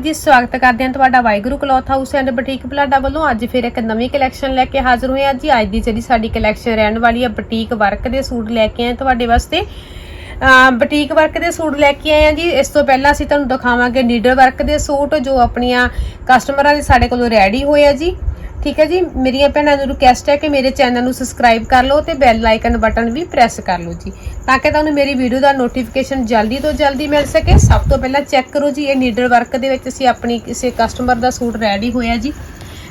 ਜੀ, ਸਵਾਗਤ ਕਰਦੇ ਹਾਂ ਤੁਹਾਡਾ Waheguru cloth house and boutique Palada ਵੱਲੋਂ। ਅੱਜ ਫਿਰ ਇੱਕ ਨਵੀਂ ਕਲੈਕਸ਼ਨ ਲੈ ਕੇ ਹਾਜ਼ਰ ਹੋਏ ਹਾਂ ਜੀ। ਅੱਜ ਦੀ ਜਿਹੜੀ ਸਾਡੀ ਕਲੈਕਸ਼ਨ ਰਹਿਣ ਵਾਲੀ ਹੈ ਬੁਟੀਕ ਵਰਕ ਦੇ ਸੂਟ ਲੈ ਕੇ ਆਏ ਤੁਹਾਡੇ ਵਾਸਤੇ। ਅਮ ਬੁਟੀਕ ਵਰਕ ਦੇ ਸੂਟ ਲੈ ਕੇ ਆਏ ਹਾਂ ਜੀ। ਇਸ ਤੋਂ ਪਹਿਲਾਂ ਅਸੀਂ ਤੁਹਾਨੂੰ ਦਿਖਾਵਾਂਗੇ ਨੀਡਲ ਵਰਕ ਦੇ ਸੂਟ, ਜੋ ਆਪਣੀਆਂ ਕਸਟਮਰਾਂ ਦੇ ਸਾਡੇ ਕੋਲੋਂ ਰੈਡੀ ਹੋਏ ਆ ਜੀ। ਠੀਕ ਹੈ ਜੀ? ਮੇਰੀਆਂ ਭੈਣਾਂ ਨੂੰ ਰਿਕੁਐਸਟ ਹੈ ਕਿ ਮੇਰੇ ਚੈਨਲ ਨੂੰ ਸਬਸਕ੍ਰਾਈਬ ਕਰ ਲਓ ਤੇ ਬੈਲ ਆਈਕਨ ਬਟਨ ਵੀ ਪ੍ਰੈਸ ਕਰ ਲਓ ਜੀ। ਤਾਂ ਕਿ ਤੁਹਾਨੂੰ ਮੇਰੀ ਵੀਡੀਓ ਦਾ ਨੋਟੀਫਿਕੇਸ਼ਨ ਜਲਦੀ ਤੋਂ ਜਲਦੀ ਮਿਲ ਸਕੇ। ਸਭ ਤੋਂ ਪਹਿਲਾਂ ਚੈੱਕ ਕਰੋ ਜੀ, ਇਹ ਨੀਡਲ ਵਰਕ ਦੇ ਵਿੱਚ ਅਸੀਂ ਆਪਣੀ ਕਿਸੇ ਕਸਟਮਰ ਦਾ ਸੂਟ ਰੈਡੀ ਹੋਇਆ ਜੀ।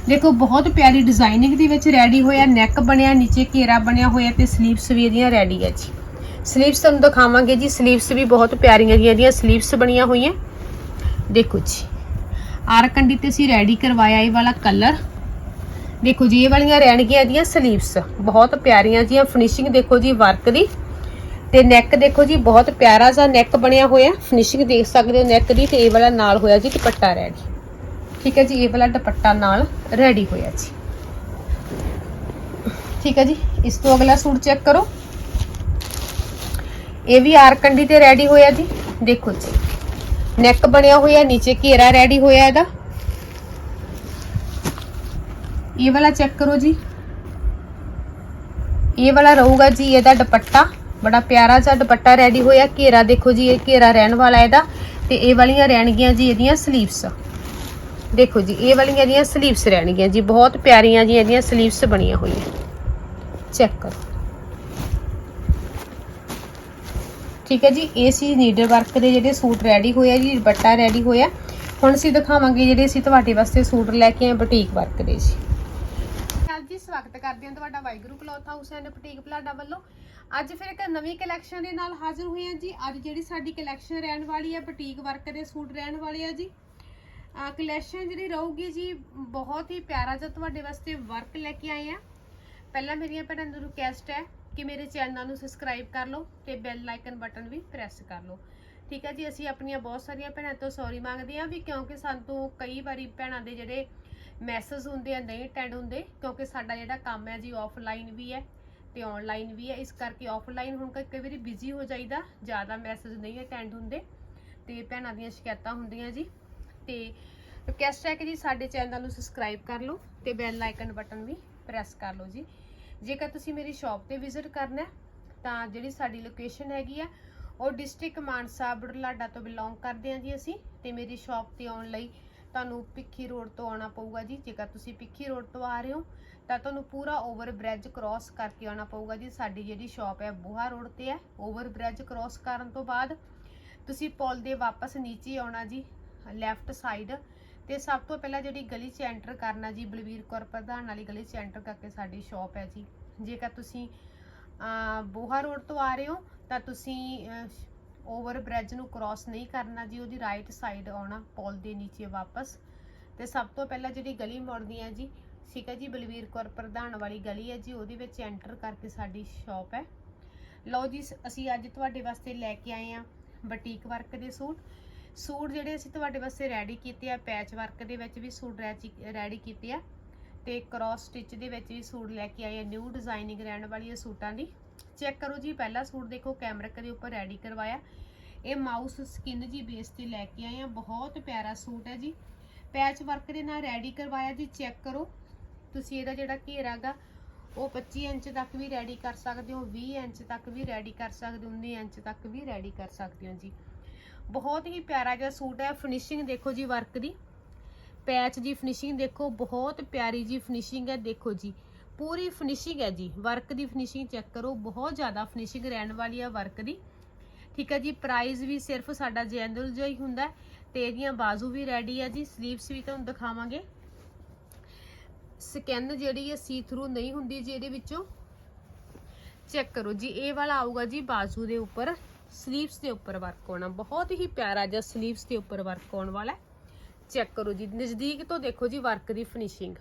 ਦੇਖੋ, ਬਹੁਤ ਪਿਆਰੀ ਡਿਜ਼ਾਈਨਿੰਗ ਦੇ ਵਿੱਚ ਰੈਡੀ ਹੋਇਆ ਨੈਕ ਬਣਿਆ, ਨੀਚੇ ਘੇਰਾ ਬਣਿਆ ਹੋਇਆ ਤੇ ਸਲੀਵਸ ਵੀ ਇਹਦੀਆਂ ਰੈਡੀ ਹੈ ਜੀ। ਸਲੀਵਸ ਤੁਹਾਨੂੰ ਦਿਖਾਵਾਂਗੇ ਜੀ। ਸਲੀਵਸ ਵੀ ਬਹੁਤ ਪਿਆਰੀਆਂ ਜੀ ਇਹਦੀਆਂ ਸਲੀਵਸ ਬਣੀਆਂ ਹੋਈਆਂ। ਦੇਖੋ ਜੀ ਆਰਕੰਡੀ ਤੇ ਅਸੀਂ ਰੈਡੀ ਕਰਵਾਇਆ ਇਹ ਵਾਲਾ ਕਲਰ ਦੇਖੋ ਜੀ, ਇਹ ਵਾਲੀਆਂ ਰਹਿਣਗੀਆਂ ਇਹਦੀਆਂ ਸਲੀਵਸ ਬਹੁਤ ਪਿਆਰੀਆਂ ਜੀਆਂ ਫਿਨਿਸ਼ਿੰਗ ਦੇਖੋ ਜੀ ਵਰਕ ਦੀ। ਤੇ ਨੈਕ ਦੇਖੋ ਜੀ, ਬਹੁਤ ਪਿਆਰਾ ਜਿਹਾ ਨੈਕ ਬਣਿਆ ਹੋਇਆ। ਫਿਨਿਸ਼ਿੰਗ ਦੇਖ ਸਕਦੇ ਹੋ ਨੈਕ ਦੀ ਤੇ ਇਹ ਵਾਲਾ ਨਾਲ ਹੋਇਆ ਜੀ, ਦੁਪੱਟਾ ਰੈਡੀ ਠੀਕ ਹੈ ਜੀ, ਇਹ ਵਾਲਾ ਦੁਪੱਟਾ ਨਾਲ ਰੈਡੀ ਹੋਇਆ ਜੀ। ਠੀਕ ਹੈ ਜੀ, ਇਸ ਤੋਂ ਅਗਲਾ ਸੂਟ ਚੈੱਕ ਕਰੋ। ਇਹ ਵੀ ਆਰਕੰਡੀ ਤੇ ਰੈਡੀ ਹੋਇਆ ਜੀ। ਦੇਖੋ ਜੀ ਨੈਕ ਬਣਿਆ ਹੋਇਆ, ਨੀਚੇ ਘੇਰਾ ਰੈਡੀ ਹੋਇਆ ਇਹਦਾ। ਇਹ ਵਾਲਾ ਚੈੱਕ ਕਰੋ ਜੀ। ਇਹ ਵਾਲਾ ਰਹੂਗਾ ਜੀ ਇਹਦਾ ਦੁਪੱਟਾ। ਬੜਾ ਪਿਆਰਾ ਜਿਹਾ ਦੁਪੱਟਾ ਰੈਡੀ ਹੋਇਆ। ਘੇਰਾ ਦੇਖੋ ਜੀ, ਇਹ ਘੇਰਾ ਰਹਿਣ ਵਾਲਾ ਇਹਦਾ। ਤੇ ਇਹ ਵਾਲੀਆਂ ਰਹਿਣਗੀਆਂ ਜੀ ਇਹਦੀਆਂ ਸਲੀਵਸ ਦੇਖੋ ਜੀ, ਇਹ ਵਾਲੀਆਂ ਇਹਦੀਆਂ ਸਲੀਵਸ ਰਹਿਣਗੀਆਂ ਜੀ। ਬਹੁਤ ਪਿਆਰੀਆਂ ਜੀ ਇਹਦੀਆਂ ਸਲੀਵਸ ਬਣੀਆਂ ਹੋਈਆਂ। ਚੈੱਕ ਕਰੋ। ਠੀਕ ਹੈ ਜੀ, ਇਹ ਸੀ ਨੀਡਲ ਵਰਕ ਦੇ ਜਿਹੜੇ ਸੂਟ ਰੈਡੀ ਹੋਇਆ ਜੀ, ਦੁਪੱਟਾ ਰੈਡੀ ਹੋਇਆ। ਹੁਣ ਅਸੀਂ ਦਿਖਾਵਾਂਗੇ ਜਿਹੜੇ ਅਸੀਂ ਤੁਹਾਡੇ ਵਾਸਤੇ ਸੂਟ ਲੈ ਕੇ ਆਏ ਬੁਟੀਕ ਵਰਕ ਦੇ ਜੀ। ਸਵਾਗਤ ਕਰਦੇ ਹਾਂ ਤੁਹਾਡਾ Waheguru cloth house and boutique Palada ਵੱਲੋਂ। ਅੱਜ ਫਿਰ ਇੱਕ ਨਵੀਂ ਕਲੈਕਸ਼ਨ ਦੇ ਨਾਲ ਹਾਜ਼ਰ ਹੋਏ ਹਾਂ ਜੀ। ਅੱਜ ਜਿਹੜੀ ਸਾਡੀ ਕਲੈਕਸ਼ਨ ਰਹਿਣ ਵਾਲੀ ਹੈ, ਬੁਟੀਕ ਵਰਕ ਦੇ ਸੂਟ ਰਹਿਣ ਵਾਲੇ ਆ ਜੀ। ਕਲੈਕਸ਼ਨ ਜਿਹੜੀ ਰਹੂਗੀ ਜੀ, ਬਹੁਤ ਹੀ ਪਿਆਰਾ ਜਿਹਾ ਤੁਹਾਡੇ ਵਾਸਤੇ ਵਰਕ ਲੈ ਕੇ ਆਏ ਆ ਪਹਿਲਾਂ ਮੇਰੀਆਂ ਭੈਣਾਂ ਨੂੰ ਰਿਕੁਐਸਟ ਹੈ ਕਿ ਮੇਰੇ ਚੈਨਲ ਨੂੰ ਸਬਸਕ੍ਰਾਈਬ ਕਰ ਲਓ ਤੇ ਬੈਲ ਆਈਕਨ ਬਟਨ ਵੀ ਪ੍ਰੈਸ ਕਰ ਲਓ। ਠੀਕ ਹੈ ਜੀ, ਅਸੀਂ ਆਪਣੀਆਂ ਬਹੁਤ ਸਾਰੀਆਂ ਭੈਣਾਂ ਤੋਂ ਸੌਰੀ ਮੰਗਦੇ ਹਾਂ ਵੀ ਕਿਉਂਕਿ ਸਾਨੂੰ ਕਈ ਵਾਰੀ ਭੈਣਾਂ ਦੇ ਜਿਹੜੇ ਮੈਸੇਜ ਹੁੰਦੇ ਆ, ਨਹੀਂ ਅਟੈਂਡ ਹੁੰਦੇ, ਕਿਉਂਕਿ ਸਾਡਾ ਜਿਹੜਾ ਕੰਮ ਹੈ ਜੀ ਆਫਲਾਈਨ ਵੀ ਹੈ ਤੇ ਆਨਲਾਈਨ ਵੀ ਹੈ। ਇਸ ਕਰਕੇ ਆਫਲਾਈਨ ਹੁਣ ਕਈ ਵਾਰੀ ਬਿਜ਼ੀ ਹੋ ਜਾਈਦਾ, ਜ਼ਿਆਦਾ ਮੈਸੇਜ ਨਹੀਂ ਅਟੈਂਡ ਹੁੰਦੇ ਤੇ ਭੈਣਾਂ ਦੀਆਂ ਸ਼ਿਕਾਇਤਾਂ ਹੁੰਦੀਆਂ ਜੀ। ਤੇ ਰਿਕਵੈਸਟ ਹੈ ਕਿ ਜੀ ਸਾਡੇ ਚੈਨਲ ਨੂੰ ਸਬਸਕ੍ਰਾਈਬ ਕਰ ਲਓ ਤੇ ਬੈਲ ਆਈਕਨ ਬਟਨ ਵੀ ਪ੍ਰੈਸ ਕਰ ਲਓ ਜੀ। ਜੇਕਰ ਤੁਸੀਂ ਮੇਰੀ ਸ਼ਾਪ ਤੇ ਵਿਜ਼ਿਟ ਕਰਨਾ ਤਾਂ ਜਿਹੜੀ ਸਾਡੀ ਲੋਕੇਸ਼ਨ ਹੈਗੀ ਆ, ਉਹ ਡਿਸਟ੍ਰਿਕਟ ਮਾਨਸਾ ਬੜਲਾਡਾ ਤੋਂ ਬਿਲੋਂਗ ਕਰਦੇ ਹਾਂ ਜੀ ਅਸੀਂ ਤੇ ਮੇਰੀ ਸ਼ਾਪ ਤੇ ਆਉਣ ਲਈ ਤੁਹਾਨੂੰ ਪਿੱਖੀ ਰੋਡ ਤੋਂ ਆਉਣਾ ਪਊਗਾ ਜੀ। ਜੇਕਰ ਤੁਸੀਂ ਪਿੱਖੀ ਰੋਡ ਤੋਂ ਆ ਰਹੇ ਹੋ, ਤਾਂ ਤੁਹਾਨੂੰ ਪੂਰਾ ਓਵਰ ਬ੍ਰਿਜ ਕ੍ਰਾਸ ਕਰਕੇ ਆਉਣਾ ਪਊਗਾ ਜੀ। ਸਾਡੀ ਜਿਹੜੀ ਸ਼ਾਪ ਹੈ, ਬੂਹਾ ਰੋਡ ਤੇ ਹੈ। ਓਵਰ ਬ੍ਰਿਜ ਕ੍ਰਾਸ ਕਰਨ ਤੋਂ ਬਾਅਦ ਤੁਸੀਂ ਪੁਲ ਦੇ ਵਾਪਸ ਨੀਚੇ ਆਉਣਾ ਜੀ ਲੈਫਟ ਸਾਈਡ ਤੇ ਸਭ ਤੋਂ ਪਹਿਲਾਂ ਜਿਹੜੀ ਗਲੀ 'ਚ ਐਂਟਰ ਕਰਨਾ ਜੀ, ਬਲਵੀਰ ਕੌਰ ਪ੍ਰਧਾਨ ਵਾਲੀ ਗਲੀ 'ਚ ਐਂਟਰ ਕਰਕੇ ਸਾਡੀ ਸ਼ਾਪ ਹੈ ਜੀ। ਜੇਕਰ ਤੁਸੀਂ ਬੋਹਾ ਰੋਡ ਤੋਂ ਆ ਰਹੇ ਹੋ, ਤਾਂ ਤੁਸੀਂ ਓਵਰ ਬ੍ਰਿਜ ਨੂੰ ਕ੍ਰਾਸ ਨਹੀਂ ਕਰਨਾ ਜੀ, ਉਹਦੀ ਰਾਈਟ ਸਾਈਡ ਆਉਣਾ, ਪੁਲ ਦੇ ਨੀਚੇ ਵਾਪਸ। ਤੇ ਸਭ ਤੋਂ ਪਹਿਲਾਂ ਜਿਹੜੀ ਗਲੀ ਮੁੜਦੀ ਹੈ ਜੀ, ਠੀਕ ਹੈ ਜੀ, ਬਲਵੀਰ ਕੌਰ ਪ੍ਰਧਾਨ ਵਾਲੀ ਗਲੀ ਹੈ ਜੀ, ਉਹਦੇ ਵਿੱਚ ਐਂਟਰ ਕਰਕੇ ਸਾਡੀ ਸ਼ਾਪ ਹੈ। ਲਓ ਜੀ, ਸ- ਅਸੀਂ ਅੱਜ ਤੁਹਾਡੇ ਵਾਸਤੇ ਲੈ ਕੇ ਆਏ ਆ ਬਟੀਕ ਵਰਕ ਦੇ ਸੂਟ। ਸੂਟ ਜਿਹੜੇ ਅਸੀਂ ਤੁਹਾਡੇ ਵਾਸਤੇ ਰੈਡੀ ਕੀਤੇ ਆ ਪੈਚ ਵਰਕ ਦੇ ਵਿੱਚ ਵੀ ਸੂਟ ਰੈਡੀ ਕੀਤੇ ਆ। ਤੇ ਕ੍ਰਾਸ ਸਟਿਚ ਦੇ ਵਿੱਚ ਵੀ ਸੂਟ ਲੈ ਕੇ ਆਏ ਆ ਨਿਊ ਡਿਜ਼ਾਈਨਿੰਗ ਰਹਿਣ ਵਾਲੀ ਇਹ ਸੂਟਾਂ ਦੀ। ਚੈੱਕ ਕਰੋ ਜੀ, ਪਹਿਲਾ ਸੂਟ ਦੇਖੋ ਕੈਮਰਿਕ ਦੇ ਉੱਪਰ ਰੈਡੀ ਕਰਵਾਇਆ। ਇਹ ਮਾਊਸ ਸਕਿਨ ਜੀ ਬੇਸ ਤੇ ਲੈ ਕੇ ਆਏ ਆ, ਬਹੁਤ ਪਿਆਰਾ ਸੂਟ ਹੈ ਜੀ। ਪੈਚ ਵਰਕ ਦੇ ਨਾਲ ਰੈਡੀ ਕਰਵਾਇਆ ਜੀ ਚੈੱਕ ਕਰੋ। ਤੁਸੀਂ ਇਹਦਾ ਜਿਹੜਾ ਘੇਰਾ ਗਾ ਉਹ 25 ਇੰਚ ਤੱਕ ਵੀ ਰੈਡੀ ਕਰ ਸਕਦੇ ਹੋ 20 ਇੰਚ ਤੱਕ ਵੀ ਰੈਡੀ ਕਰ ਸਕਦੇ ਹੋ 19 ਇੰਚ ਤੱਕ ਵੀ ਰੈਡੀ ਕਰ ਸਕਦੇ ਹੋ ਜੀ। ਬਹੁਤ ਹੀ ਪਿਆਰਾ ਜਿਹਾ ਸੂਟ ਹੈ ਫਿਨਿਸ਼ਿੰਗ ਦੇਖੋ ਜੀ ਵਰਕ ਦੀ। ਪੈਚ ਦੀ ਫਿਨਿਸ਼ਿੰਗ ਦੇਖੋ, ਬਹੁਤ ਪਿਆਰੀ ਜੀ ਫਿਨਿਸ਼ਿੰਗ ਹੈ, ਦੇਖੋ ਜੀ। ਪੂਰੀ ਫਿਨਿਸ਼ਿੰਗ ਹੈ ਜੀ। ਵਰਕ ਦੀ ਫਿਨਿਸ਼ਿੰਗ ਚੈੱਕ ਕਰੋ। ਬਹੁਤ ਜ਼ਿਆਦਾ ਫਿਨਿਸ਼ਿੰਗ ਰਹਿਣ ਵਾਲੀ ਆ ਵਰਕ ਦੀ। ਠੀਕ ਹੈ ਜੀ ਪ੍ਰਾਈਸ ਵੀ ਸਿਰਫ ਸਾਡਾ ਜੈਨੂਅਲ ਜਿਹਾ ਹੀ ਹੁੰਦਾ ਹੈ ਤੇ ਇਹਦੀਆਂ ਬਾਜ਼ੂ ਵੀ ਰੈਡੀ ਆ ਜੀ। ਸਲੀਵਸ ਵੀ ਤੁਹਾਨੂੰ ਦਿਖਾਵਾਂਗੇ। ਸਕਿਨ ਜਿਹੜੀ ਹੈ ਸੀ ਥਰੂ ਨਹੀਂ ਹੁੰਦੀ ਜੀ ਇਹਦੇ ਵਿੱਚੋਂ। ਚੈੱਕ ਕਰੋ ਜੀ, ਇਹ ਵਾਲਾ ਆਊਗਾ ਜੀ ਬਾਜ਼ੂ ਦੇ ਉੱਪਰ। ਸਲੀਵਸ ਦੇ ਉੱਪਰ ਵਰਕ ਹੋਣਾ। ਬਹੁਤ ਹੀ ਪਿਆਰਾ ਜਿਹਾ ਸਲੀਵਸ ਦੇ ਉੱਪਰ ਵਰਕ ਹੋਣ ਵਾਲਾ ਚੈੱਕ ਕਰੋ ਜੀ। ਨਜ਼ਦੀਕ ਤੋਂ ਦੇਖੋ ਜੀ ਵਰਕ ਦੀ ਫਿਨਿਸ਼ਿੰਗ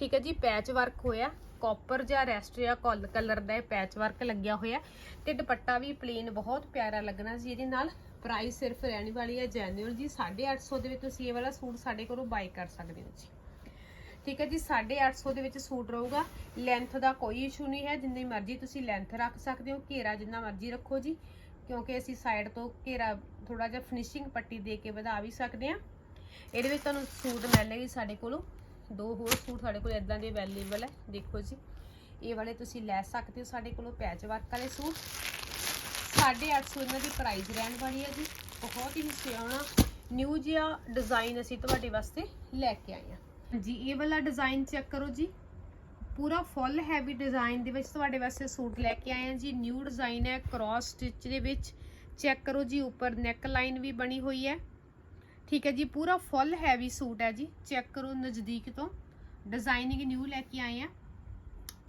ਠੀਕ ਹੈ ਜੀ ਪੈਚ ਵਰਕ ਹੋਇਆ। ਕਾਪਰ ਜਾਂ ਰੈਸਟ ਜਾਂ ਕਲਰ ਦਾ ਪੈਚ ਵਰਕ ਲੱਗਿਆ ਹੋਇਆ। ਤੇ ਦੁਪੱਟਾ ਵੀ ਪਲੇਨ ਬਹੁਤ ਪਿਆਰਾ ਲੱਗਣਾ ਸੀ ਇਹਦੇ ਨਾਲ। ਪ੍ਰਾਈਸ ਸਿਰਫ ਰਹਿਣ ਵਾਲੀ ਹੈ ਜੈਨੂਅਲ ਜੀ। 850 ਦੇ ਵਿੱਚ ਤੁਸੀਂ ਇਹ ਵਾਲਾ ਸੂਟ ਸਾਡੇ ਕੋਲੋਂ ਬਾਈ ਕਰ ਸਕਦੇ ਹੋ ਜੀ। ਠੀਕ ਹੈ ਜੀ 850 ਦੇ ਵਿੱਚ ਸੂਟ ਰਹੂਗਾ। ਲੈਂਥ ਦਾ ਕੋਈ ਇਸ਼ੂ ਨਹੀਂ ਹੈ। ਜਿੰਨੀ ਮਰਜ਼ੀ ਤੁਸੀਂ ਲੈਂਥ ਰੱਖ ਸਕਦੇ ਹੋ। ਘੇਰਾ ਜਿੰਨਾ ਮਰਜ਼ੀ ਰੱਖੋ ਜੀ। ਕਿਉਂਕਿ ਅਸੀਂ ਸਾਈਡ ਤੋਂ ਘੇਰਾ ਥੋੜਾ ਜਿਹਾ ਫਿਨਿਸ਼ਿੰਗ ਪੱਟੀ ਦੇ ਕੇ ਵਧਾ ਵੀ ਸਕਦੇ ਹਾਂ। ਇਹਦੇ ਵਿੱਚ ਤੁਹਾਨੂੰ ਸੂਟ ਮਿਲਣਗੇ ਸਾਡੇ ਕੋਲੋਂ ਦੋ ਹੋਰ ਸੂਟ ਸਾਡੇ ਕੋਲ ਇਦਾਂ ਦੇ ਅਵੇਲੇਬਲ ਹੈ ਦੇਖੋ ਜੀ। ਇਹ ਵਾਲੇ ਤੁਸੀਂ ਲੈ ਸਕਦੇ ਹੋ ਸਾਡੇ ਕੋਲੋਂ ਪੈਚ ਵਰਕ ਵਾਲੇ ਸੂਟ। 850 ਇਹਨਾਂ ਦੀ ਪ੍ਰਾਈਸ ਰਹਿਣ ਵਾਲੀ ਹੈ ਜੀ। ਬਹੁਤ ਹੀ ਸਿਆਣਾ ਨਿਊ ਜਿਹਾ ਡਿਜ਼ਾਈਨ ਅਸੀਂ ਤੁਹਾਡੇ ਵਾਸਤੇ ਲੈ ਕੇ ਆਏ ਹਾਂ ਜੀ ਇਹ ਵਾਲਾ ਡਿਜ਼ਾਈਨ ਚੈੱਕ ਕਰੋ ਜੀ। ਪੂਰਾ ਫੁੱਲ ਹੈਵੀ ਡਿਜ਼ਾਈਨ ਦੇ ਵਿੱਚ ਤੁਹਾਡੇ ਵਾਸਤੇ ਸੂਟ ਲੈ ਕੇ ਆਏ ਹਾਂ ਜੀ। ਨਿਊ ਡਿਜ਼ਾਈਨ ਹੈ ਕ੍ਰਾਸ ਸਟਿਚ ਦੇ ਵਿੱਚ। ਚੈੱਕ ਕਰੋ ਜੀ, ਉੱਪਰ ਨੈਕ ਲਾਈਨ ਵੀ ਬਣੀ ਹੋਈ ਹੈ। ਠੀਕ ਹੈ ਜੀ, ਪੂਰਾ ਫੁੱਲ ਹੈਵੀ ਸੂਟ ਹੈ ਜੀ ਚੈੱਕ ਕਰੋ ਨਜ਼ਦੀਕ ਤੋਂ। ਡਿਜ਼ਾਈਨਿੰਗ ਨਿਊ ਲੈ ਕੇ ਆਏ ਆ।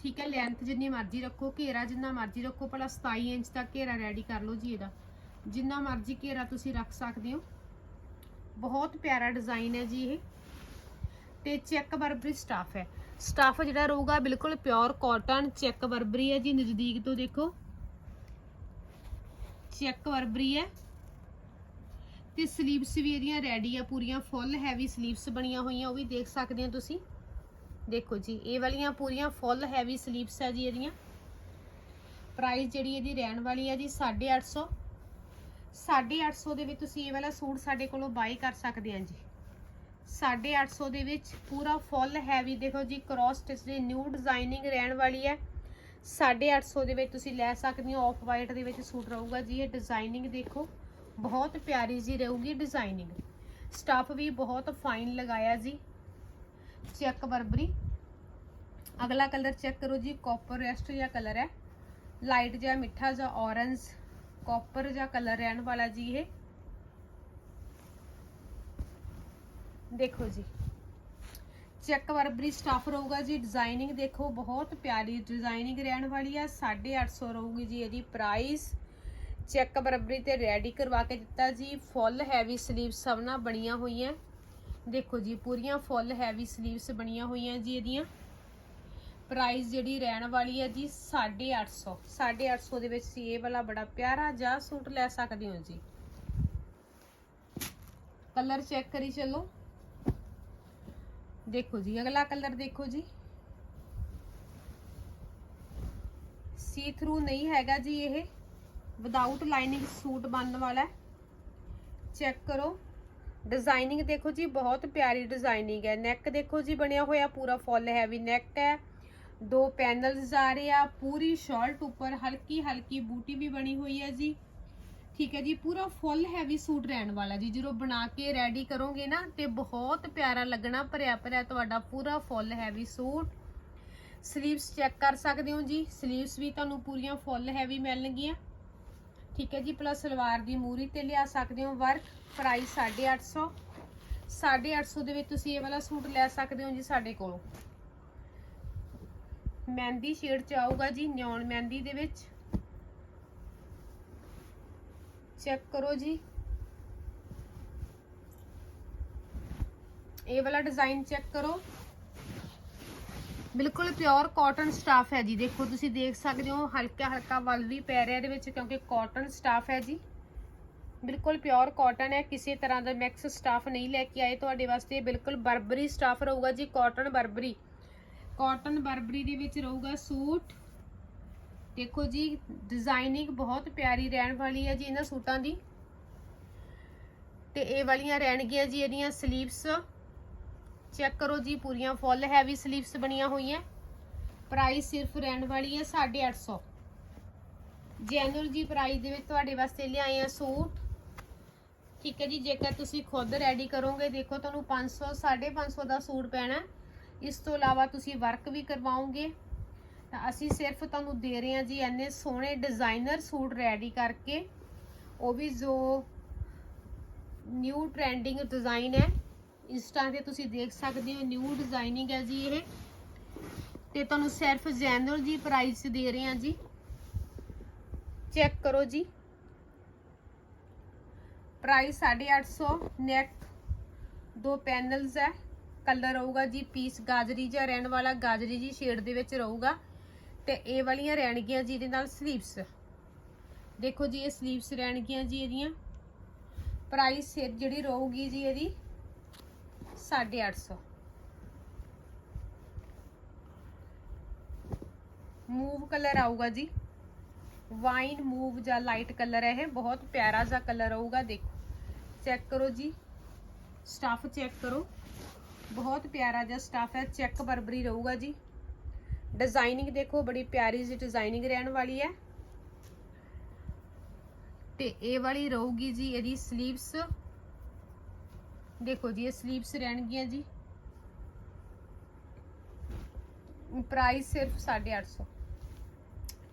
ਠੀਕ ਹੈ ਲੈਂਥ ਜਿੰਨੀ ਮਰਜ਼ੀ ਰੱਖੋ, ਘੇਰਾ ਜਿੰਨਾ ਮਰਜ਼ੀ ਰੱਖੋ, ਭਲਾ 27 ਇੰਚ ਤੱਕ ਘੇਰਾ ਰੈਡੀ ਕਰ ਲਓ ਜੀ ਇਹਦਾ। ਜਿੰਨਾ ਮਰਜ਼ੀ ਘੇਰਾ ਤੁਸੀਂ ਰੱਖ ਸਕਦੇ ਹੋ। ਬਹੁਤ ਪਿਆਰਾ ਡਿਜ਼ਾਈਨ ਹੈ ਜੀ ਇਹ। ਤੇ ਚੈੱਕ ਬਰਬਰੀ ਸਟਾਫ ਹੈ। ਸਟਾਫ ਜਿਹੜਾ ਰਹੂਗਾ ਬਿਲਕੁਲ ਪਿਓਰ ਕਾਟਨ ਚੈੱਕ ਬਰਬਰੀ ਹੈ ਜੀ, ਨਜ਼ਦੀਕ ਤੋਂ ਦੇਖੋ। ਚੈੱਕ ਬਰਬਰੀ ਹੈ। ਤੇ ਸਲੀਵਸ ਵੀ ਇਹਦੀਆਂ ਰੈਡੀ ਆ, ਪੂਰੀਆਂ ਫੁੱਲ ਹੈਵੀ ਸਲੀਵਸ ਬਣੀਆਂ ਹੋਈਆਂ, ਉਹ ਵੀ ਦੇਖ ਸਕਦੇ ਹੋ ਤੁਸੀਂ। ਦੇਖੋ ਜੀ, ਇਹ ਵਾਲੀਆਂ ਪੂਰੀਆਂ ਫੁੱਲ ਹੈਵੀ ਸਲੀਵਸ ਹੈ ਜੀ ਇਹਦੀਆਂ। ਪ੍ਰਾਈਸ ਜਿਹੜੀ ਇਹਦੀ ਰਹਿਣ ਵਾਲੀ ਹੈ ਜੀ 850 850 ਦੇ ਵਿੱਚ ਤੁਸੀਂ ਇਹ ਵਾਲਾ ਸੂਟ ਸਾਡੇ ਕੋਲੋਂ ਬਾਈ ਕਰ ਸਕਦੇ ਆ ਜੀ। 850 ਦੇ ਵਿੱਚ ਪੂਰਾ ਫੁੱਲ ਹੈਵੀ ਦੇਖੋ ਜੀ ਕ੍ਰਾਸ ਸਟਿਚ ਦੀ ਨਿਊ ਡਿਜ਼ਾਈਨਿੰਗ ਰਹਿਣ ਵਾਲੀ ਹੈ 850 ਦੇ ਵਿੱਚ ਤੁਸੀਂ ਲੈ ਸਕਦੇ ਹੋ ਆਫ ਵਾਈਟ ਦੇ ਵਿੱਚ ਸੂਟ ਰਹੂਗਾ ਜੀ, ਇਹ ਡਿਜ਼ਾਈਨਿੰਗ ਦੇਖੋ। ਬਹੁਤ ਪਿਆਰੀ ਜੀ ਰਹੂਗੀ ਡਿਜ਼ਾਈਨਿੰਗ ਸਟਾਫ ਵੀ ਬਹੁਤ ਫਾਈਨ ਲਗਾਇਆ ਜੀ ਚੈੱਕ ਬਰਬਰੀ ਅਗਲਾ ਕਲਰ ਚੈੱਕ ਕਰੋ ਜੀ ਕਾਪਰ ਰੈਸਟ ਜਿਹਾ ਕਲਰ ਹੈ ਲਾਈਟ ਜਿਹਾ ਮਿੱਠਾ ਜਿਹਾ ਔਰੰਜ ਕਾਪਰ ਜਿਹਾ ਕਲਰ ਰਹਿਣ ਵਾਲਾ ਜੀ ਇਹ ਦੇਖੋ ਜੀ ਚੈੱਕ ਬਰਬਰੀ ਸਟਾਫ ਰਹੂਗਾ ਜੀ ਡਿਜ਼ਾਈਨਿੰਗ ਦੇਖੋ ਬਹੁਤ ਪਿਆਰੀ ਡਿਜ਼ਾਈਨਿੰਗ ਰਹਿਣ ਵਾਲੀ ਆ 850 ਰਹੂਗੀ ਜੀ ਇਹਦੀ ਪ੍ਰਾਈਸ ਚੈੱਕ ਬਰਬਰੀ ਤੇ ਰੈਡੀ ਕਰਵਾ ਕੇ ਦਿੱਤਾ ਜੀ। ਫੁੱਲ ਹੈਵੀ ਸਲੀਵਸ ਸਭ ਨਾਲ ਬਣੀਆਂ ਹੋਈਆਂ। ਦੇਖੋ ਜੀ, ਪੂਰੀਆਂ ਫੁੱਲ ਹੈਵੀ ਸਲੀਵਸ ਬਣੀਆਂ ਹੋਈਆਂ ਜੀ ਇਹਦੀਆਂ। ਪ੍ਰਾਈਸ ਜਿਹੜੀ ਰਹਿਣ ਵਾਲੀ ਹੈ ਜੀ 850 850 ਦੇ ਵਿੱਚ ਸੀ ਇਹ ਵਾਲਾ ਬੜਾ ਪਿਆਰਾ ਜਿਹਾ ਸੂਟ ਲੈ ਸਕਦੇ ਹੋ ਜੀ। ਕਲਰ ਚੈੱਕ ਕਰੀ ਚੱਲੋ। ਦੇਖੋ ਜੀ, ਅਗਲਾ ਕਲਰ ਦੇਖੋ ਜੀ। ਸੀ ਥਰੂ ਨਹੀਂ ਹੈਗਾ ਜੀ ਇਹ। ਵਿਦਆਊਟ ਲਾਈਨਿੰਗ ਸੂਟ ਬਣਨ ਵਾਲਾ ਚੈੱਕ ਕਰੋ। ਡਿਜ਼ਾਈਨਿੰਗ ਦੇਖੋ ਜੀ, ਬਹੁਤ ਪਿਆਰੀ ਡਿਜ਼ਾਈਨਿੰਗ ਹੈ। ਨੈਕ ਦੇਖੋ ਜੀ, ਬਣਿਆ ਹੋਇਆ ਪੂਰਾ ਫੁੱਲ ਹੈਵੀ ਨੈਕ ਹੈ। ਦੋ ਪੈਨਲਸ ਆ ਰਹੇ ਆ, ਪੂਰੀ ਸ਼ਰਟ ਉੱਪਰ ਹਲਕੀ ਹਲਕੀ ਬੂਟੀ ਵੀ ਬਣੀ ਹੋਈ ਹੈ ਜੀ। ਠੀਕ ਹੈ ਜੀ, ਪੂਰਾ ਫੁੱਲ ਹੈਵੀ ਸੂਟ ਰਹਿਣ ਵਾਲਾ ਜੀ। ਜਦੋਂ ਬਣਾ ਕੇ ਰੈਡੀ ਕਰੋਗੇ ਨਾ, ਤੇ ਬਹੁਤ ਪਿਆਰਾ ਲੱਗਣਾ, ਭਰਿਆ ਭਰਿਆ ਤੁਹਾਡਾ ਪੂਰਾ full heavy suit. Sleeves check ਕਰ ਸਕਦੇ ਹੋ ਜੀ। ਸਲੀਵਸ ਵੀ ਤੁਹਾਨੂੰ ਪੂਰੀਆਂ ਫੁੱਲ ਹੈਵੀ ਮਿਲਣਗੀਆਂ। ਠੀਕ ਹੈ ਜੀ ਪਲੱਸ ਸਲਵਾਰ ਦੀ ਮੂਰੀ ਤੇ ਲਿਆ ਸਕਦੇ ਹੋ ਵਰਕ ਪ੍ਰਾਈਸ 850 850 ਦੇ ਵਿੱਚ ਤੁਸੀਂ ਇਹ ਵਾਲਾ ਸੂਟ ਲੈ ਸਕਦੇ ਹੋ ਜੀ ਸਾਡੇ ਕੋਲੋਂ। ਮਹਿੰਦੀ ਸ਼ੇਡ ਚ ਆਊਗਾ ਜੀ ਨਿਓਨ ਮਹਿੰਦੀ ਦੇ ਵਿੱਚ। ਚੈੱਕ ਕਰੋ ਜੀ। ਇਹ ਵਾਲਾ ਡਿਜ਼ਾਈਨ ਚੈੱਕ ਕਰੋ। ਬਿਲਕੁਲ ਪਿਓਰ ਕਾਟਨ ਸਟਾਫ ਹੈ ਜੀ। ਦੇਖੋ, ਤੁਸੀਂ ਦੇਖ ਸਕਦੇ ਹੋ, ਹਲਕਾ ਹਲਕਾ ਵਲ ਵੀ ਪੈ ਰਿਹਾ ਇਹਦੇ ਵਿੱਚ, ਕਿਉਂਕਿ ਕਾਟਨ ਸਟਾਫ ਹੈ ਜੀ। ਬਿਲਕੁਲ ਪਿਓਰ ਕਾਟਨ ਹੈ, ਕਿਸੇ ਤਰ੍ਹਾਂ ਦਾ ਮਿਕਸ ਸਟਾਫ ਨਹੀਂ ਲੈ ਕੇ ਆਏ ਤੁਹਾਡੇ ਵਾਸਤੇ। ਬਿਲਕੁਲ ਬਰਬਰੀ ਸਟਾਫ ਰਹੂਗਾ ਜੀ ਕਾਟਨ ਬਰਬਰੀ। ਕਾਟਨ ਬਰਬਰੀ ਦੇ ਵਿੱਚ ਰਹੂਗਾ ਸੂਟ। ਦੇਖੋ ਜੀ ਡਿਜ਼ਾਈਨਿੰਗ ਬਹੁਤ ਪਿਆਰੀ ਰਹਿਣ ਵਾਲੀ ਹੈ ਜੀ ਇਹਨਾਂ ਸੂਟਾਂ ਦੀ। ਤੇ ਇਹ ਵਾਲੀਆਂ ਰਹਿਣਗੀਆਂ ਜੀ ਇਹਦੀਆਂ ਸਲੀਵਸ ਚੈੱਕ ਕਰੋ ਜੀ, ਪੂਰੀਆਂ ਫੁੱਲ ਹੈਵੀ ਸਲੀਵਸ ਬਣੀਆਂ ਹੋਈਆਂ। ਪ੍ਰਾਈਸ ਸਿਰਫ ਰਹਿਣ ਵਾਲੀ ਹੈ 850 ਜੈਨੂਅਲ ਜੀ ਪ੍ਰਾਈਸ ਦੇ ਵਿੱਚ ਤੁਹਾਡੇ ਵਾਸਤੇ ਲਿਆਏ ਆ ਸੂਟ। ਠੀਕ ਹੈ ਜੀ, ਜੇਕਰ ਤੁਸੀਂ ਖੁਦ ਰੈਡੀ ਕਰੋਗੇ, ਦੇਖੋ ਤੁਹਾਨੂੰ 500 550 ਦਾ ਸੂਟ ਪੈਣਾ। ਇਸ ਤੋਂ ਇਲਾਵਾ ਤੁਸੀਂ ਵਰਕ ਵੀ ਕਰਵਾਓਗੇ। ਤਾਂ ਅਸੀਂ ਸਿਰਫ ਤੁਹਾਨੂੰ ਦੇ ਰਹੇ ਹਾਂ ਜੀ, ਇੰਨੇ ਸੋਹਣੇ ਡਿਜ਼ਾਈਨਰ ਸੂਟ ਰੈਡੀ ਕਰਕੇ। ਉਹ ਵੀ ਜੋ ਨਿਊ ਟ੍ਰੈਂਡਿੰਗ ਡਿਜ਼ਾਈਨ ਹੈ। ਇੰਸਟਾ ਤੇ ਤੁਸੀਂ ਦੇਖ ਸਕਦੇ ਹੋ ਨਿਊ ਡਿਜ਼ਾਈਨਿੰਗ ਹੈ ਜੀ ਇਹ। ਤੇ ਤੁਹਾਨੂੰ ਸਿਰਫ ਜੈਨੂਅਲ ਜੀ ਪ੍ਰਾਈਸ ਦੇ ਰਹੇ ਹਾਂ ਜੀ। ਚੈੱਕ ਕਰੋ ਜੀ। ਪ੍ਰਾਈਸ 850 ਨੈਕ ਦੋ ਪੈਨਲਸ ਹੈ। ਕਲਰ ਰਹੂਗਾ ਜੀ ਪੀਸ ਗਾਜਰੀ ਜਿਹਾ, ਰਹਿਣ ਵਾਲਾ ਗਾਜਰੀ ਜੀ ਸ਼ੇਡ ਦੇ ਵਿੱਚ ਰਹੂਗਾ। ਤੇ ਇਹ ਵਾਲੀਆਂ ਰਹਿਣਗੀਆਂ ਜੀ ਇਹਦੇ ਨਾਲ ਸਲੀਵਸ ਦੇਖੋ ਜੀ, ਇਹ ਸਲੀਵਸ ਰਹਿਣਗੀਆਂ ਜੀ ਇਹਦੀਆਂ। ਪ੍ਰਾਈਸ ਜਿਹੜੀ ਰਹੂਗੀ ਜੀ ਇਹਦੀ 850 ਮੂਵ ਕਲਰ ਆਊਗਾ ਜੀ ਵਾਈਨ ਮੂਵ ਜਾਂ ਲਾਈਟ ਕਲਰ ਹੈ ਇਹ ਬਹੁਤ ਪਿਆਰਾ ਜਿਹਾ ਕਲਰ ਆਊਗਾ ਦੇਖੋ ਚੈੱਕ ਕਰੋ ਜੀ ਸਟਫ ਚੈੱਕ ਕਰੋ ਬਹੁਤ ਪਿਆਰਾ ਜਿਹਾ ਸਟਫ ਹੈ ਚੈੱਕ ਬਰਬਰੀ ਰਹੂਗਾ ਜੀ ਡਿਜ਼ਾਈਨਿੰਗ ਦੇਖੋ ਬੜੀ ਪਿਆਰੀ ਜਿਹੀ ਡਿਜ਼ਾਈਨਿੰਗ ਰਹਿਣ ਵਾਲੀ ਹੈ ਤੇ ਇਹ ਵਾਲੀ ਰਹੂਗੀ ਜੀ ਇਹਦੀ 슬ੀਵਸ ਦੇਖੋ ਜੀ ਇਹ 슬ੀਵਸ ਰਹਿਣਗੀਆਂ ਜੀ। ਪ੍ਰਾਈਸ ਸਿਰਫ 850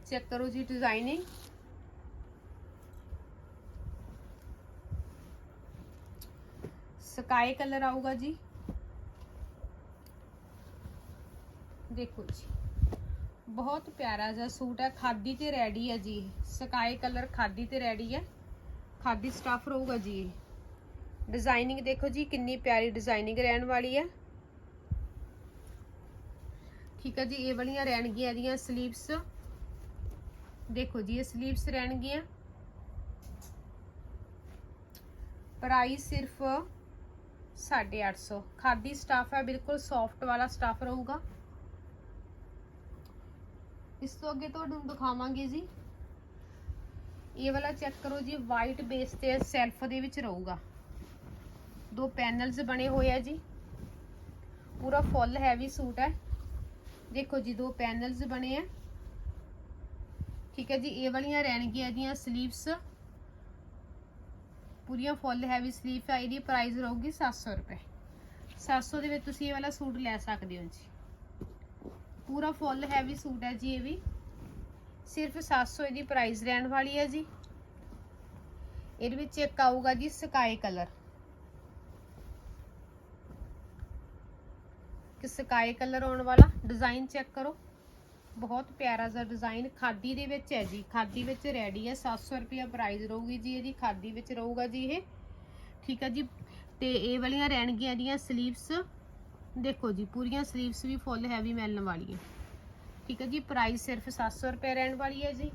ਚੈੱਕ ਕਰੋ ਜੀ ਡਿਜ਼ਾਈਨਿੰਗ ਸਕਾਈ ਕਲਰ ਆਊਗਾ ਜੀ। ਦੇਖੋ ਜੀ, ਬਹੁਤ ਪਿਆਰਾ ਜਿਹਾ ਸੂਟ ਹੈ। ਖਾਦੀ ਤੇ ਰੈਡੀ ਹੈ ਜੀ ਸਕਾਈ ਕਲਰ ਖਾਦੀ ਤੇ ਰੈਡੀ ਹੈ। ਖਾਦੀ ਸਟਫ ਰਹੂਗਾ ਜੀ ਡਿਜ਼ਾਈਨਿੰਗ ਦੇਖੋ ਜੀ, ਕਿੰਨੀ ਪਿਆਰੀ ਡਿਜ਼ਾਈਨਿੰਗ ਰਹਿਣ ਵਾਲੀ ਹੈ। ਠੀਕ ਹੈ ਜੀ, ਇਹ ਵਾਲੀਆਂ ਰਹਿਣਗੀਆਂ ਇਹਦੀਆਂ 슬ੀਵਸ ਦੇਖੋ ਜੀ, ਇਹ 슬ੀਵਸ ਰਹਿਣਗੀਆਂ। ਪ੍ਰਾਈਸ ਸਿਰਫ 850 ਖਾਦੀ ਸਟਾਫ ਹੈ, ਬਿਲਕੁਲ ਸੌਫਟ ਵਾਲਾ ਸਟਾਫ ਰਹੂਗਾ। ਇਸ ਤੋਂ ਅੱਗੇ ਤੁਹਾਨੂੰ ਦਿਖਾਵਾਂਗੇ ਜੀ। ਇਹ ਵਾਲਾ ਚੈੱਕ ਕਰੋ ਜੀ ਵਾਈਟ ਬੇਸ ਤੇ ਸੈਲਫ ਦੇ ਵਿੱਚ ਰਹੂਗਾ। ਦੋ ਪੈਨਲਸ ਬਣੇ ਹੋਏ ਆ ਜੀ। ਪੂਰਾ ਫੁੱਲ ਹੈਵੀ ਸੂਟ ਹੈ। ਦੇਖੋ ਜੀ, ਦੋ ਪੈਨਲਸ ਬਣੇ ਆ। ਠੀਕ ਹੈ ਜੀ, ਇਹ ਵਾਲੀਆਂ ਰਹਿਣਗੀਆਂ ਇਹਦੀਆਂ 슬ੀਵਸ ਪੂਰੀਆਂ ਫੁੱਲ ਹੈਵੀ 슬ੀਵ ਹੈ ਇਹਦੀ ਪ੍ਰਾਈਸ ਰਹੂਗੀ 700 ਰੁਪਏ। 700 ਦੇ ਵਿੱਚ ਤੁਸੀਂ ਇਹ ਵਾਲਾ ਸੂਟ ਲੈ ਸਕਦੇ ਹੋ ਜੀ। ਪੂਰਾ ਫੁੱਲ ਹੈਵੀ ਸੂਟ ਹੈ ਜੀ ਇਹ ਵੀ। ਸਿਰਫ 700 ਇਹਦੀ ਪ੍ਰਾਈਸ ਰਹਿਣ ਵਾਲੀ ਹੈ ਜੀ। ਇਹਦੇ ਵਿੱਚ ਇੱਕ ਆਊਗਾ ਜੀ ਸਕਾਈ ਕਲਰ। ਕਿ ਸਕਾਈ ਕਲਰ ਆਉਣ ਵਾਲਾ। ਡਿਜ਼ਾਈਨ ਚੈੱਕ ਕਰੋ। ਬਹੁਤ ਪਿਆਰਾ ਜਿਹਾ ਡਿਜ਼ਾਈਨ ਖਾਦੀ ਦੇ ਵਿੱਚ ਹੈ ਜੀ। ਖਾਦੀ ਵਿੱਚ ਰੈਡੀ ਹੈ। 700 ਰੁਪਿਆ ਪ੍ਰਾਈਸ ਰਹੂਗੀ ਜੀ ਇਹਦੀ। ਖਾਦੀ ਵਿੱਚ ਰਹੂਗਾ ਜੀ ਇਹ। ਠੀਕ ਹੈ ਜੀ। ਤੇ ਇਹ ਵਾਲੀਆਂ ਰਹਿਣਗੀਆਂ ਦੀਆਂ 슬ੀਵਸ ਦੇਖੋ ਜੀ, ਪੂਰੀਆਂ 슬ੀਵਸ ਵੀ ਫੁੱਲ ਹੈਵੀ ਮਿਲਣ ਵਾਲੀਆਂ। ਠੀਕ ਹੈ ਜੀ। ਪ੍ਰਾਈਸ ਸਿਰਫ 700 ਰੁਪਏ ਰਹਿਣ ਵਾਲੀ ਹੈ ਜੀ।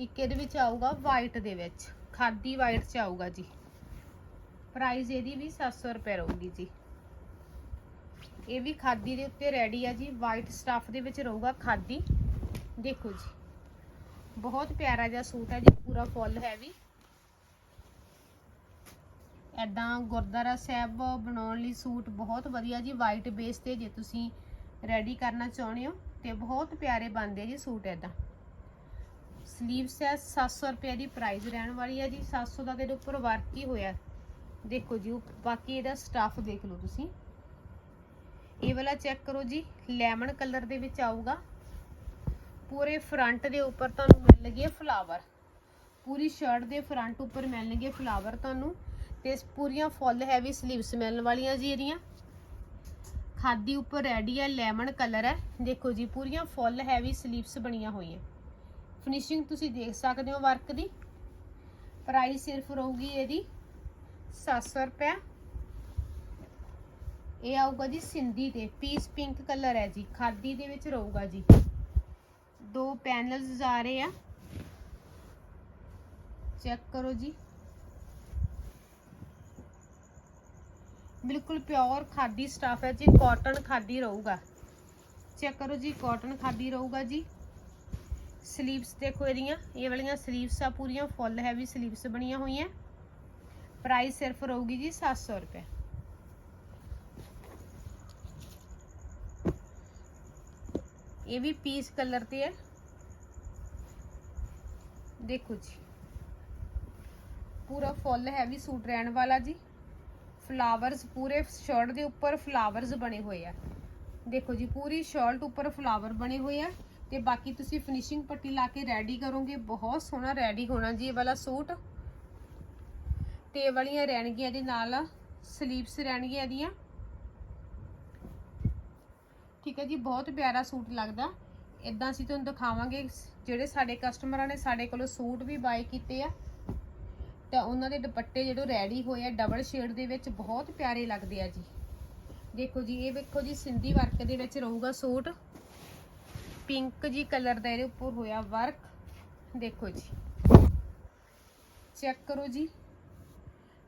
ਇੱਕ ਇਹਦੇ ਵਿੱਚ ਆਊਗਾ ਵਾਈਟ ਦੇ ਵਿੱਚ। ਖਾਦੀ ਵਾਈਟ ਚ ਆਊਗਾ ਜੀ। ਪ੍ਰਾਈਸ ਇਹਦੀ ਵੀ 700 ਰੁਪਏ ਰਹੂਗੀ ਜੀ। ਇਹ ਵੀ ਖਾਦੀ ਦੇ ਉੱਤੇ ਰੈਡੀ ਆ ਜੀ ਵਾਈਟ ਸਟਫ ਦੇ ਵਿੱਚ ਰਹੂਗਾ ਖਾਦੀ। ਦੇਖੋ ਜੀ, ਬਹੁਤ ਪਿਆਰਾ ਜਿਹਾ ਸੂਟ ਹੈ ਜੀ, ਪੂਰਾ ਫੁੱਲ ਹੈਵੀ ਐਦਾਂ ਗੁਰਦਾਰਾ ਸਾਹਿਬ ਬਣਾਉਣ ਲਈ ਸੂਟ ਬਹੁਤ ਵਧੀਆ ਜੀ ਵਾਈਟ ਬੇਸ ਤੇ ਜੇ ਤੁਸੀਂ ਰੈਡੀ ਕਰਨਾ ਚਾਹੁੰਦੇ ਹੋ, ਤੇ ਬਹੁਤ ਪਿਆਰੇ ਬਣਦੇ ਜੀ ਸੂਟ ਐਦਾਂ ਸਲੀਵਸ ਹੈ 700 ਰੁਪਏ ਦੀ ਪ੍ਰਾਈਸ ਰਹਿਣ ਵਾਲੀ ਹੈ ਜੀ 700 ਦਾ ਤੇ ਉੱਪਰ ਵਰਕ ਹੀ ਹੋਇਆ। ਦੇਖੋ ਜੀ, ਬਾਕੀ ਇਹਦਾ ਸਟਫ ਦੇਖ ਲਓ ਤੁਸੀਂ। ਇਹ ਵਾਲਾ ਚੈੱਕ ਕਰੋ ਜੀ ਲੈਮਨ ਕਲਰ ਦੇ ਵਿੱਚ ਆਊਗਾ। ਪੂਰੇ ਫਰੰਟ ਦੇ ਉੱਪਰ ਤੁਹਾਨੂੰ ਮਿਲਣਗੇ ਫਲਾਵਰ ਪੂਰੀ ਸ਼ਰਟ ਦੇ ਫਰੰਟ ਉੱਪਰ ਮਿਲਣਗੇ ਫਲਾਵਰ ਤੁਹਾਨੂੰ। ਤੇ ਪੂਰੀਆਂ ਫੁੱਲ ਹੈਵੀ 슬ੀਵਸ ਮਿਲਣ ਵਾਲੀਆਂ ਜੀ ਇਹਦੀਆਂ। ਖਾਦੀ ਉੱਪਰ ਰੈਡੀ ਹੈ ਲੈਮਨ ਕਲਰ ਹੈ। ਦੇਖੋ ਜੀ, ਪੂਰੀਆਂ ਫੁੱਲ ਹੈਵੀ 슬ੀਵਸ ਬਣੀਆਂ ਹੋਈਆਂ। ਫਿਨਿਸ਼ਿੰਗ ਤੁਸੀਂ ਦੇਖ ਸਕਦੇ ਹੋ ਵਰਕ ਦੀ। ਪ੍ਰਾਈਸ ਸਿਰਫ ਰਹੂਗੀ ਇਹਦੀ 700 ਰੁਪਏ ਇਹ ਆਊਗਾ ਜੀ ਸਿੰਧੀ ਤੇ ਪੀਸ ਪਿੰਕ ਕਲਰ ਹੈ ਜੀ, ਖਾਦੀ ਦੇ ਵਿੱਚ ਰਹੂਗਾ ਜੀ। ਦੋ ਪੈਨਲਸ ਆ ਰਹੇ ਆ। ਚੈੱਕ ਕਰੋ ਜੀ। ਬਿਲਕੁਲ ਪਿਓਰ ਖਾਦੀ ਸਟਾਫ ਹੈ ਜੀ ਕਾਟਨ ਖਾਦੀ ਰਹੂਗਾ। ਚੈੱਕ ਕਰੋ ਜੀ ਕਾਟਨ ਖਾਦੀ ਰਹੂਗਾ ਜੀ। ਸਲੀਵਸ ਦੇਖੋ ਇਹਦੀਆਂ, ਇਹ ਵਾਲੀਆਂ ਸਲੀਵਸ ਆ ਪੂਰੀਆਂ ਫੁੱਲ ਹੈਵੀ ਸਲੀਵਸ ਬਣੀਆਂ ਹੋਈਆਂ। ਪ੍ਰਾਈਸ ਸਿਰਫ ਰਹੂਗੀ ਜੀ 700 ਰੁਪਏ। ਇਹ ਵੀ ਪੀਸ ਕਲਰ ਤੇ ਹੈ। ਦੇਖੋ ਜੀ। ਪੂਰਾ ਫੁੱਲ ਹੈਵੀ ਸੂਟ ਰਹਿਣ ਵਾਲਾ ਜੀ। ਫਲਾਵਰਸ ਪੂਰੇ ਸ਼ਰਟ ਦੇ ਉੱਪਰ ਫਲਾਵਰਸ ਬਣੇ ਹੋਏ ਆ। ਦੇਖੋ ਜੀ, ਪੂਰੀ ਸ਼ਰਟ ਉੱਪਰ ਫਲਾਵਰ ਬਣੇ ਹੋਏ ਆ। ਤੇ ਬਾਕੀ ਤੁਸੀਂ ਫਿਨਿਸ਼ਿੰਗ ਪੱਟੀ ਲਾ ਕੇ ਰੈਡੀ ਕਰੋਗੇ। ਬਹੁਤ ਸੋਹਣਾ ਰੈਡੀ ਹੋਣਾ ਜੀ ਇਹ ਵਾਲਾ ਸੂਟ ਤੇ ਵਾਲੀਆਂ ਰਹਿਣਗੀਆਂ ਦੇ ਨਾਲ। ਸਲੀਵਸ ਰਹਿਣਗੀਆਂ ਇਹਦੀਆਂ। ਠੀਕ ਹੈ ਜੀ, ਬਹੁਤ ਪਿਆਰਾ ਸੂਟ ਲੱਗਦਾ। ਇਦਾਂ ਅਸੀਂ ਤੁਹਾਨੂੰ ਦਿਖਾਵਾਂਗੇ, ਜਿਹੜੇ ਸਾਡੇ ਕਸਟਮਰਾਂ ਨੇ ਸਾਡੇ ਕੋਲੋਂ ਸੂਟ ਵੀ ਬਾਏ ਕੀਤੇ ਆ। ਤਾਂ ਉਹਨਾਂ ਦੇ ਦੁਪੱਟੇ ਜਿਹੜੇ ਰੈਡੀ ਹੋਏ ਆ ਡਬਲ ਸ਼ੇਡ ਦੇ ਵਿੱਚ ਬਹੁਤ ਪਿਆਰੇ ਲੱਗਦੇ ਆ ਜੀ। ਦੇਖੋ ਜੀ, ਇਹ ਵੇਖੋ ਜੀ, ਸਿੰਧੀ ਵਰਕ ਦੇ ਵਿੱਚ ਰਹੂਗਾ ਸੂਟ। ਪਿੰਕ ਜੀ ਕਲਰ ਦਾ ਇਹਦੇ ਉੱਪਰ ਹੋਇਆ ਵਰਕ ਦੇਖੋ ਜੀ। ਚੈੱਕ ਕਰੋ ਜੀ।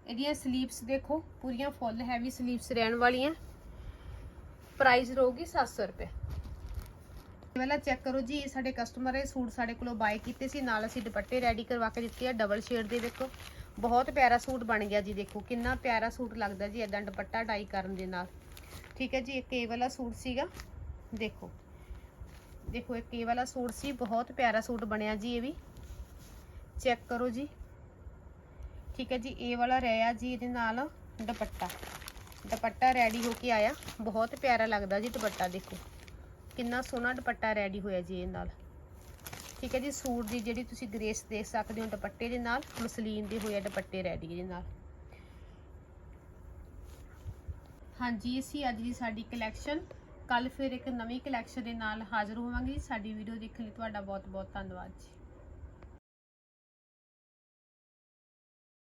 ਇਹਦੀਆਂ ਸਲੀਵਸ ਦੇਖੋ, ਪੂਰੀਆਂ ਫੁੱਲ ਹੈਵੀ ਸਲੀਵਸ ਰਹਿਣ ਵਾਲੀਆਂ। ਪ੍ਰਾਈਸ ਰਹੂਗੀ 700 ਰੁਪਏ। ਇਹ ਵਾਲਾ ਚੈੱਕ ਕਰੋ ਜੀ, ਇਹ ਸਾਡੇ ਕਸਟਮਰ ਇਹ ਸੂਟ ਸਾਡੇ ਕੋਲੋਂ ਬਾਏ ਕੀਤੇ ਸੀ, ਨਾਲ ਅਸੀਂ ਦੁਪੱਟੇ ਰੈਡੀ ਕਰਵਾ ਕੇ ਦਿੱਤੇ ਆ ਡਬਲ ਸ਼ੇਡ ਦੇ ਦੇਖੋ। ਬਹੁਤ ਪਿਆਰਾ ਸੂਟ ਬਣ ਗਿਆ ਜੀ, ਦੇਖੋ, ਕਿੰਨਾ ਪਿਆਰਾ ਸੂਟ ਲੱਗਦਾ ਜੀ ਇਦਾਂ ਦੁਪੱਟਾ ਡਾਈ ਕਰਨ ਦੇ ਨਾਲ। ਠੀਕ ਹੈ ਜੀ ਇੱਕ ਇਹ ਵਾਲਾ ਸੂਟ ਸੀਗਾ, ਦੇਖੋ। ਦੇਖੋ ਇੱਕ ਇਹ ਵਾਲਾ ਸੂਟ ਸੀ, ਬਹੁਤ ਪਿਆਰਾ ਸੂਟ ਬਣਿਆ ਜੀ ਇਹ ਵੀ। ਚੈੱਕ ਕਰੋ ਜੀ। ਠੀਕ ਹੈ ਜੀ, ਇਹ ਵਾਲਾ ਰਿਹਾ ਜੀ ਇਹਦੇ ਨਾਲ ਦੁਪੱਟਾ। ਦੁਪੱਟਾ ਰੈਡੀ ਹੋ ਕੇ ਆਇਆ। ਬਹੁਤ ਪਿਆਰਾ ਲੱਗਦਾ ਜੀ ਦੁਪੱਟਾ, ਦੇਖੋ। ਕਿੰਨਾ ਸੋਹਣਾ ਦੁਪੱਟਾ ਰੈਡੀ ਹੋਇਆ ਜੀ ਇਹ ਨਾਲ। ਠੀਕ ਹੈ ਜੀ, ਸੂਟ ਦੀ ਜਿਹੜੀ ਤੁਸੀਂ ਗ੍ਰੇਸ ਦੇਖ ਸਕਦੇ ਹੋ ਦੁਪੱਟੇ ਦੇ ਨਾਲ, ਮਸਲੀਨ ਦੇ ਹੋਇਆ ਦੁਪੱਟੇ ਰੈਡੀ ਇਹਦੇ ਨਾਲ। ਹਾਂਜੀ, ਇਹ ਸੀ ਅੱਜ ਦੀ ਸਾਡੀ ਕਲੈਕਸ਼ਨ ਕੱਲ ਫਿਰ ਇੱਕ ਨਵੀਂ ਕਲੈਕਸ਼ਨ ਦੇ ਨਾਲ ਹਾਜ਼ਰ ਹੋਵਾਂਗੇ ਸਾਡੀ ਵੀਡੀਓ ਦੇਖਣ ਲਈ ਤੁਹਾਡਾ ਬਹੁਤ ਬਹੁਤ ਧੰਨਵਾਦ ਜੀ।